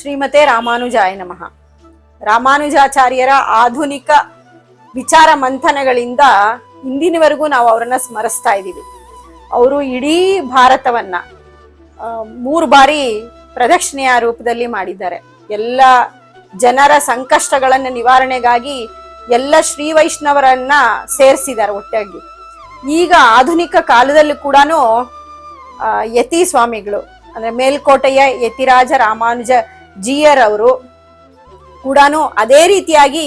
ಶ್ರೀಮತೆ ರಾಮಾನುಜಾಯ ನಮಃ. ರಾಮಾನುಜಾಚಾರ್ಯರ ಆಧುನಿಕ ವಿಚಾರ ಮಂಥನಗಳಿಂದ ಇಂದಿನವರೆಗೂ ನಾವು ಅವರನ್ನ ಸ್ಮರಿಸ್ತಾ ಇದ್ದೀವಿ. ಅವರು ಇಡೀ ಭಾರತವನ್ನ ಮೂರು ಬಾರಿ ಪ್ರದಕ್ಷಿಣೆಯ ರೂಪದಲ್ಲಿ ಮಾಡಿದ್ದಾರೆ. ಎಲ್ಲ ಜನರ ಸಂಕಷ್ಟಗಳನ್ನ ನಿವಾರಣೆಗಾಗಿ ಎಲ್ಲ ಶ್ರೀ ವೈಷ್ಣವರನ್ನ ಸೇರಿಸಿದ್ದಾರೆ ಒಟ್ಟಾಗಿ. ಈಗ ಆಧುನಿಕ ಕಾಲದಲ್ಲೂ ಕೂಡ ಯತಿ ಸ್ವಾಮಿಗಳು ಅಂದ್ರೆ ಮೇಲ್ಕೋಟೆಯ ಯತಿರಾಜ ರಾಮಾನುಜ ಜಿಯರ್ ಅವರು ಕೂಡ ಅದೇ ರೀತಿಯಾಗಿ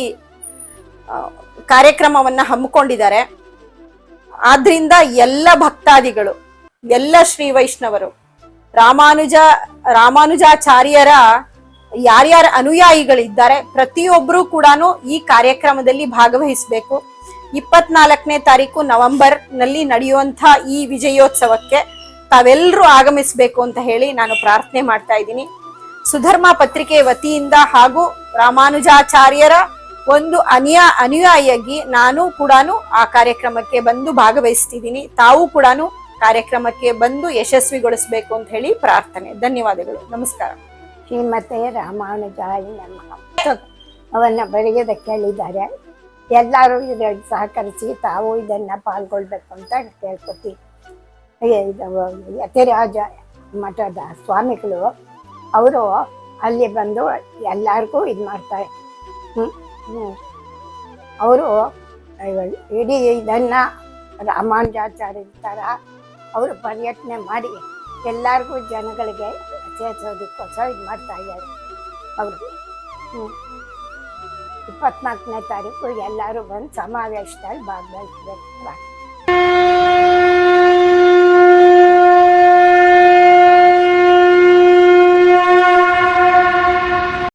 ಕಾರ್ಯಕ್ರಮವನ್ನ ಹಮ್ಮಿಕೊಂಡಿದ್ದಾರೆ. ಆದ್ರಿಂದ ಎಲ್ಲ ಭಕ್ತಾದಿಗಳು, ಎಲ್ಲ ಶ್ರೀ ವೈಷ್ಣವರು, ರಾಮಾನುಜ, ರಾಮಾನುಜಾಚಾರ್ಯರ ಯಾರ್ಯಾರ ಅನುಯಾಯಿಗಳಿದ್ದಾರೆ ಪ್ರತಿಯೊಬ್ಬರೂ ಕೂಡ ಈ ಕಾರ್ಯಕ್ರಮದಲ್ಲಿ ಭಾಗವಹಿಸಬೇಕು. ಇಪ್ಪತ್ನಾಲ್ಕನೇ ತಾರೀಕು ನವೆಂಬರ್ನಲ್ಲಿ ನಡೆಯುವಂತ ಈ ವಿಜಯೋತ್ಸವಕ್ಕೆ ತಾವೆಲ್ಲರೂ ಆಗಮಿಸಬೇಕು ಅಂತ ಹೇಳಿ ನಾನು ಪ್ರಾರ್ಥನೆ ಮಾಡ್ತಾ ಇದ್ದೀನಿ. ಸುಧರ್ಮ ಪತ್ರಿಕೆ ವತಿಯಿಂದ ಹಾಗೂ ರಾಮಾನುಜಾಚಾರ್ಯರ ಒಂದು ಅನಿಯ ಅನುಯಾಯಿಯಾಗಿ ನಾನು ಕೂಡ ಆ ಕಾರ್ಯಕ್ರಮಕ್ಕೆ ಬಂದು ಭಾಗವಹಿಸ್ತಿದ್ದೀನಿ. ತಾವು ಕೂಡ ಕಾರ್ಯಕ್ರಮಕ್ಕೆ ಬಂದು ಯಶಸ್ವಿಗೊಳಿಸಬೇಕು ಅಂತ ಹೇಳಿ ಪ್ರಾರ್ಥನೆ. ಧನ್ಯವಾದಗಳು. ನಮಸ್ಕಾರ. ಶ್ರೀಮತೆ ರಾಮಾನುಜಾಯಿ ಅವನ್ನ ಬರೆಯೋದಕ್ಕೆ ಕೇಳಿದ್ದಾರೆ. ಎಲ್ಲರೂ ಇದರಲ್ಲಿ ಸಹಕರಿಸಿ ತಾವು ಇದನ್ನ ಪಾಲ್ಗೊಳ್ಬೇಕು ಅಂತ ಕೇಳ್ಕೊತೀವಿ. ಯತಿರಾಜ ಮಠದ ಸ್ವಾಮಿಗಳು ಅವರು ಅಲ್ಲಿ ಬಂದು ಎಲ್ಲರಿಗೂ ಇದು ಮಾಡ್ತಾರೆ. ಅವರು ಇಡೀ ಇದನ್ನು ರಾಮಾನುಜಾಚಾರ್ಯ ಥರ ಅವರು ಪರ್ಯಟನೆ ಮಾಡಿ ಎಲ್ಲರಿಗೂ ಜನಗಳಿಗೆ ಸೇರಿಸೋದಕ್ಕೋಸ್ಕರ ಇದು ಮಾಡ್ತಾ ಇದ್ದಾರೆ ಅವರು. ಹ್ಞೂ ಇಪ್ಪತ್ನಾಲ್ಕನೇ ತಾರೀಕು ಎಲ್ಲರೂ ಬಂದು ಸಮಾವೇಶದಲ್ಲಿ ಭಾಗವಹಿಸ್ಬೇಕು